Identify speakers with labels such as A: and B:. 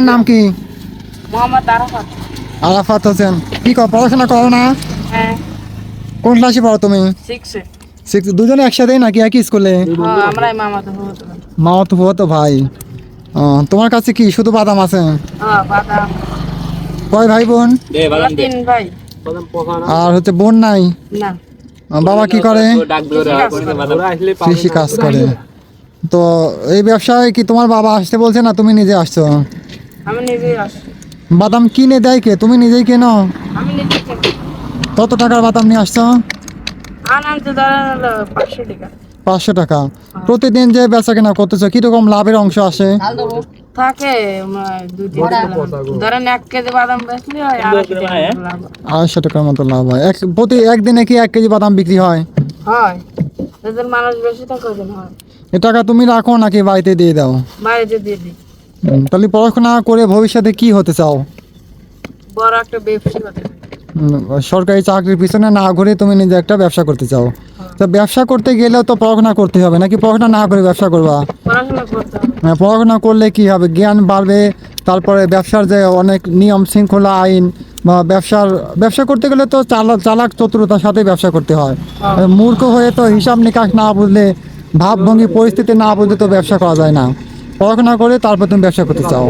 A: তোমার নাম কি?
B: মোহাম্মদ আরাফাত।
A: আরাফাত হোসেন। কি কর পড়াশোনা করো না?
B: হ্যাঁ।
A: কোন ক্লাসে পড়ো তুমি? সিক্স দুজনে একসাথেই নাকি একই স্কুলে
B: আমরাই মামা তো হতো
A: ভাই। তোমার কাছে কি শুধু বাদাম আছে?
B: হ্যাঁ
A: কয় ভাই বোন? আর হচ্ছে বোন নাই? বাবা কি করে? কৃষি কাজ করে। তো এই ব্যবসায় কি তোমার বাবা আসতে বলছে না তুমি নিজে আসছো?
B: আমি নিজেই আসি
A: বাদাম কিনে দেয় কে? তুমি নিজেই কেনো?
B: আমি নিজেই কিনি।
A: কত টাকার বাদাম নিয়ে আসছো?
B: পাঁচশো টাকা।
A: পাঁচশো টাকা। প্রতিদিন যে বেচা কেনা করতেছো কীরকম লাভের অংশ আসে?
B: থাকে। ধরেন এক কেজি বাদাম বেচলে হয় আড়াইশো হয়।
A: আড়াইশো টাকার মতো লাভ হয়। এক প্রতি একদিনে কি এক কেজি বাদাম বিক্রি হয়?
B: হয়। মানুষ বেশি থাকে হয়।
A: এ টাকা তুমি রাখো নাকি বাড়িতে দিয়ে দাও?
B: বাড়িতে দিয়ে দিই।
A: তাহলে পড়াশোনা করে ভবিষ্যতে কি হতে চাও?
B: বড় একটা
A: সরকারি চাকরির পিছনে না ঘুরে তুমি নিজে একটা ব্যবসা করতে চাও। তো ব্যবসা করতে গেলেও তো পড়াশোনা করতে হবে নাকি পড়াশোনা না করে ব্যবসা করবা? হ্যাঁ, পড়াশোনা করলে কি হবে? জ্ঞান বাড়বে তারপরে ব্যবসার যে অনেক নিয়ম শৃঙ্খলা আইন বা ব্যবসার ব্যবসা করতে গেলে তো চালাক চালাক চতুরতার সাথে ব্যবসা করতে হয়। মূর্খ হয়ে তো হিসাব নিকাশ না বুঝলে ভাবভঙ্গি পরিস্থিতি না বুঝলে তো ব্যবসা করা যায় না। পড়াশোনা করে তারপর তুমি ব্যবসা করতে চাও?